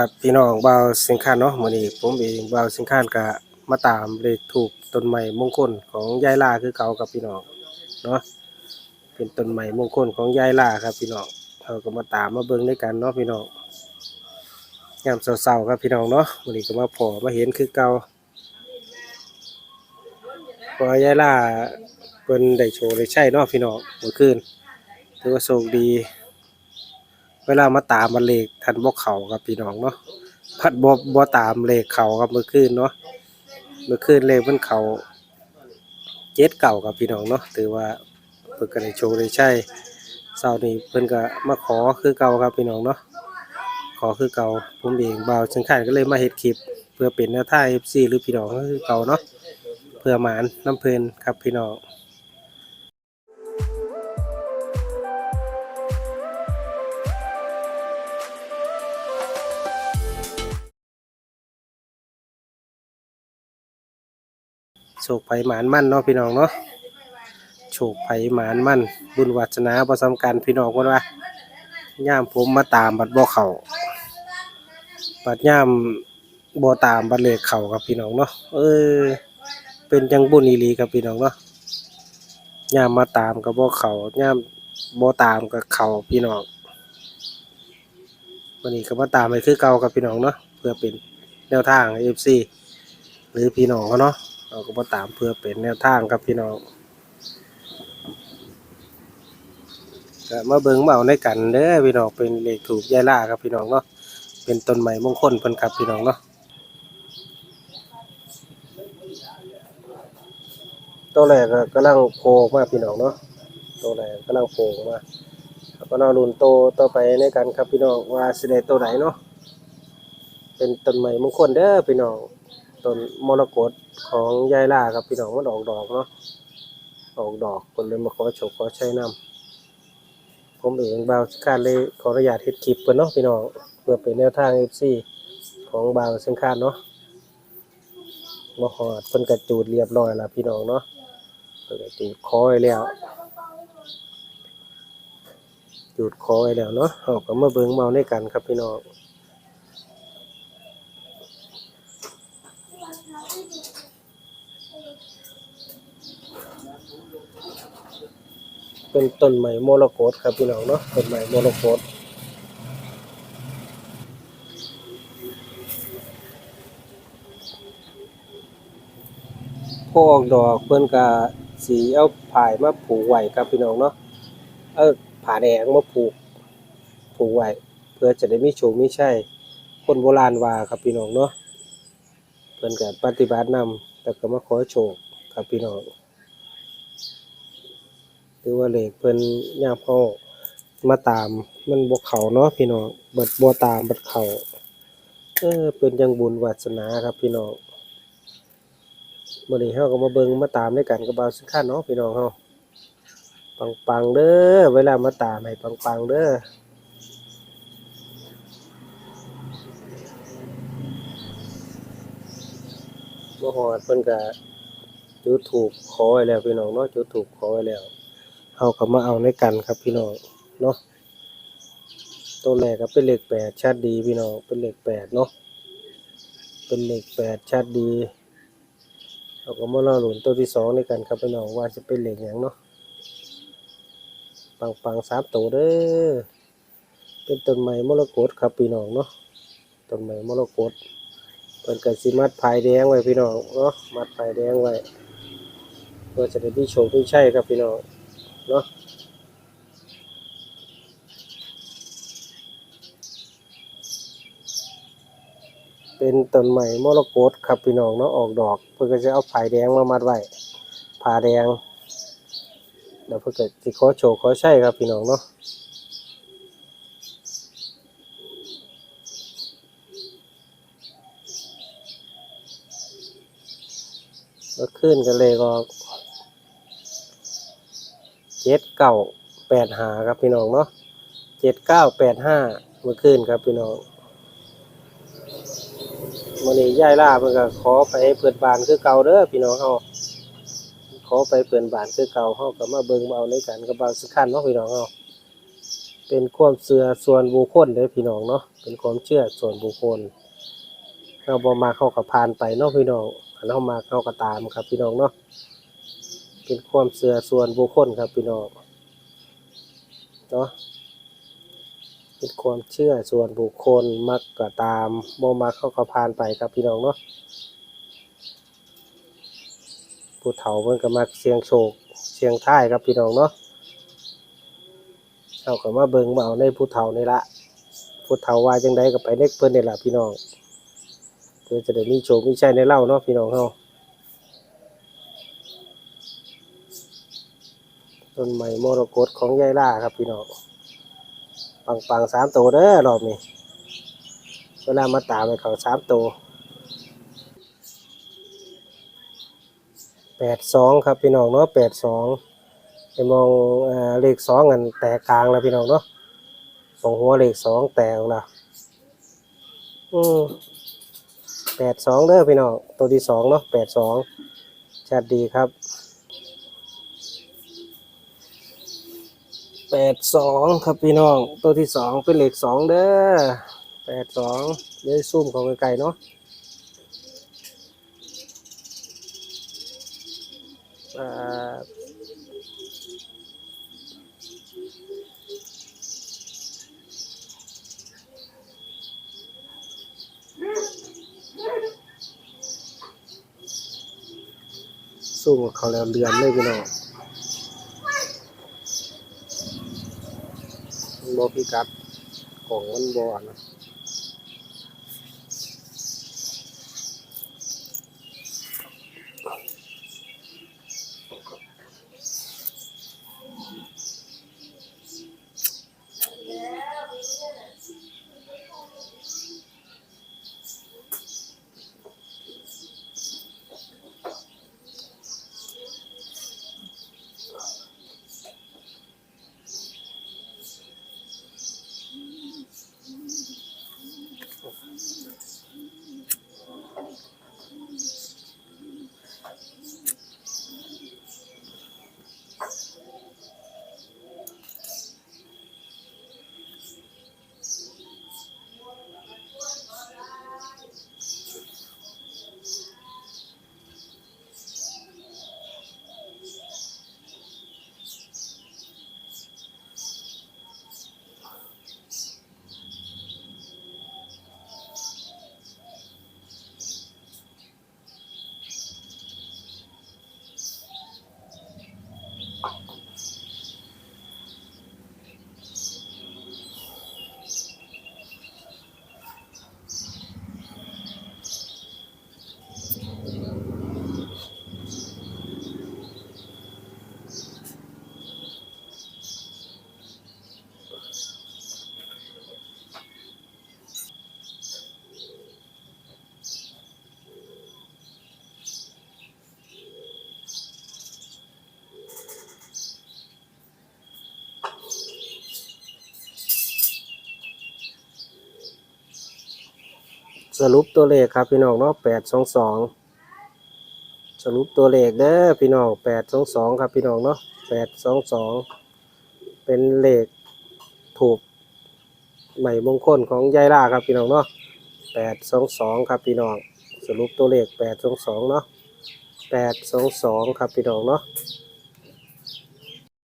ครับพี่น้องบ่าวสิงคานเนาะมื้อนี้ผมเองบ่าวสิงคานก็มาตามเลขถูกต้นไม้มงคลของยายลาคือเก่ากับพี่น้องเนาะเป็นต้นไม้มงคลของยายลาครับ พี่น้องเราก็มาตามมาเบิ่งด้วยกันเนาะพี่น้องยามเช้าๆครับพี่น้องเนาะมื้อนี้ก็มาพอมาเห็นคือเก่าพอยายลาเพิ่นได้โชว์ได้ใช้เนาะพี่น้องเมื่อคืนถือว่าโชคดี เวลามาตามมาเลขทันบ่เขาครับพี่น้องเนาะพัดบ่บ่ตามเลขเขาครับเมื่อคืนเนาะเมื่อคืนเลขเพิ่นเขาเจ็ดเก่าครับพี่น้องเนาะถือว่าเพิ่นก็ได้โชว์ได้ใช้เช้านี้เพิ่นก็มาขอคือเก่าครับพี่น้องเนาะขอคือเก่าผมเองบ่าวสังขารก็เลยมาเฮ็ดคลิป เพื่อเป็นแนวทาง FC หรือพี่น้องก็คือเก่าเนาะเพื่อหมานน้ำเพลินครับพี่น้อง โชคไผหมานมั่นเนาะพี่น้องเนาะโชคไผหมานมั่น บุญวัฒนาประสำคัญพี่น้องคนว่าย่ามผมมาตามบัดบ่เข้าบัดย่ามบ่ตามบัดเลขเข้าครับพี่น้องเนาะเออ เป็นจังบุญอีหลีครับพี่น้องเนาะย่ามมาตามก็บ่เข้าย่ามบ่ตามก็เข้าพี่น้องวันนี้ก็มาตามไปคือเก่าครับพี่น้องเนาะเพื่อเป็นแนวทางให้ FC หรือพี่น้องเขาเนาะ เราก็มาตามเพื่อเป็นแนวทางครับพี่น้องก็มาเบิ่งเอาในกันเด้อพี่น้องเป็นเลขถูกยายล่าครับพี่น้องเนาะเป็นต้นไม้มงคลเพิ่นครับพี่น้องเนาะตัวแรกก็กำลังโผล่มาพี่น้องเนาะตัวแรกกำลังโผล่มาแล้วก็นอรุ่นโตต่อไปในกันครับพี่น้องว่าสิได้ตัวไหนเนาะเป็นต้นไม้มงคลเด้อพี่น้อง ต้นมรกตของยายล่าครับพี่น้องมันออกดอกเนาะออกดอกคนเลยมาขอโชคขอใช้นำผมเองบ่าวสิคาดเลยขออนุญาตเฮ็ดคลิปเพิ่นเนาะพี่น้องเพื่อเป็นแนวทาง FC ของบ่าวสิคาดเนาะมาหอดเพิ่นกระจูดเรียบร้อยแล้วพี่น้องเนาะเพิ่นก็จูดคอไว้แล้วจูดคอไว้แล้วเนาะเฮาก็มาเบิ่งเมาในกันครับพี่น้อง เป็นต้นไม้มรกตครับพี่น้องเนาะต้นไม้มรกตพอออกดอกเพิ่นก็สีเอาผายมาผูกไว้ครับพี่น้องเนาะเออผาแดงมาผูกผูกไว้เพื่อจะได้มีโชคมีชัยคนโบราณว่าครับพี่น้องเนาะเพิ่นก็ปฏิบัตินำแต่ก็มาขอโชคครับพี่น้อง หรือว่าเลขเพิ่นยามเฮามาตามมันบ่เขาเนาะพี่น้องเบิดบ่ตามเบิดเขาเออเป็นจังบุญวาสนาครับพี่น้องมื้อนี้เฮาก็มาเบิ่งมาตามด้วยกันกับบ่าวสิคันเนาะพี่น้องเฮาปังๆเด้อเวลามาตามให้ปังๆเด้อบ่ฮอดเพิ่นก็จุดถูกขอไว้แล้วพี่น้องเนาะจุดถูกขอไว้แล้ว เอากลับมาเอาในกันครับพี่น้องเนาะตัวแรกก็เป็นเหลขแปดชัดดีพี่น้องเป็นเหลขแปดเนาะเป็นเหลขแปดชัดดีเราก็มาเล่าหลุนตัวที่สองในกันครับพี่น้องว่าจะเป็นเหลขอย่างเนาะปังปังสามตัวเด้อเป็นต้นไม้มรกตครับพี่น้องเนาะต้นไม้มรกตเป็นกระสิมัดพายแดงไว้พี่น้องเนาะมัดพายแดงไว้เพื่อจะได้มีโชคมีชัยครับพี่น้อง เนาะเป็นต้นใหม่มรกตครับพี่น้องเนาะออกดอก เพื่อก็จะเอาผายแดงมามัดไว้ผาแดงเดี๋ยวเพื่อเกิดสิขอโชว์ขอใช่ครับพี่น้องเนาะแล้วขึ้นกันเลยก็ เจ็ดเก้าแปดหาครับพี่น้องเนาะเจ็ดเก้าแปดห้าเมื่อคืนครับพี่น้องวันนี้ย่ายล่าเพิ่นก็ขอไปเปิดบานคือเก่าเด้อพี่น้องเฮาขอไปเปิดบานคือเก่าเฮาก็มาเบิ่งมาเอาในกันกับบางสักันเนาะพี่น้องเฮาเป็นความเชื่อส่วนบุคคลเด้อพี่น้องเนาะเป็นความเชื่อส่วนบุคคลเราบ่มาเข้ากับพานไปเนาะพี่น้องเฮามาเข้าก็ตามครับพี่น้องเนาะ เป็นความเชื่อส่วนบุคคลครับพี่น้องเนาะเป็นความเชื่อส่วนบุคคลมักก็ตามบ่มาเข้ากับพานไปครับพี่น้องเนาะผู้เฒ่าเพิ่นก็มักเสียงโชคเสียงท้ายครับพี่น้องเนาะเอาก็มาเบิ่งเอาในผู้เฒ่านี่ละผู้เฒ่าว่าจังไดก็ไปเล็กเพิ่นนี่ละพี่น้องเพื่อจะได้มีโชคมีชัยในเล่าเนาะพี่น้องเฮา ต้นไม้มรกตของยายล่าครับพี่น้องปังปังๆสามตัวเด้อรอบนี้เวลามาตามไปเขาสามตัวแปดสองครับพี่น้องเนาะแปดสองไปมองเอ่อเลขสองกันแตกกลางแล้วพี่น้องเนาะสองหัวเลขสองแตกแล้วอืมแปดสองเด้อพี่น้องตัวที่สองเนาะแปดสองชัดดีครับ แปดสองครับพี่น้อง ตัวที่สองเป็นเหลขสองเด้อแปดสองเดี๋ยวซูมของไกลๆเนาะอ่าสู้กับเขาแล้วเรือนเลยพี่น้อง มันบอพิกัดของมันบอนะ รุปตัวเลขครับพี่น้องเนาะแปดสองสองสรุปตัวเลขเด้อพี่น้องแปดสองสองครับพี่น้องเนาะแปดสองสองเป็นเลขถูกใหม่มงคลของยายล่าครับพี่น้องเนาะแปดสองสองครับพี่น้อง สรุปตัวเลขแปดสองสองเนาะแปดสองสองครับพี่น้องเนาะ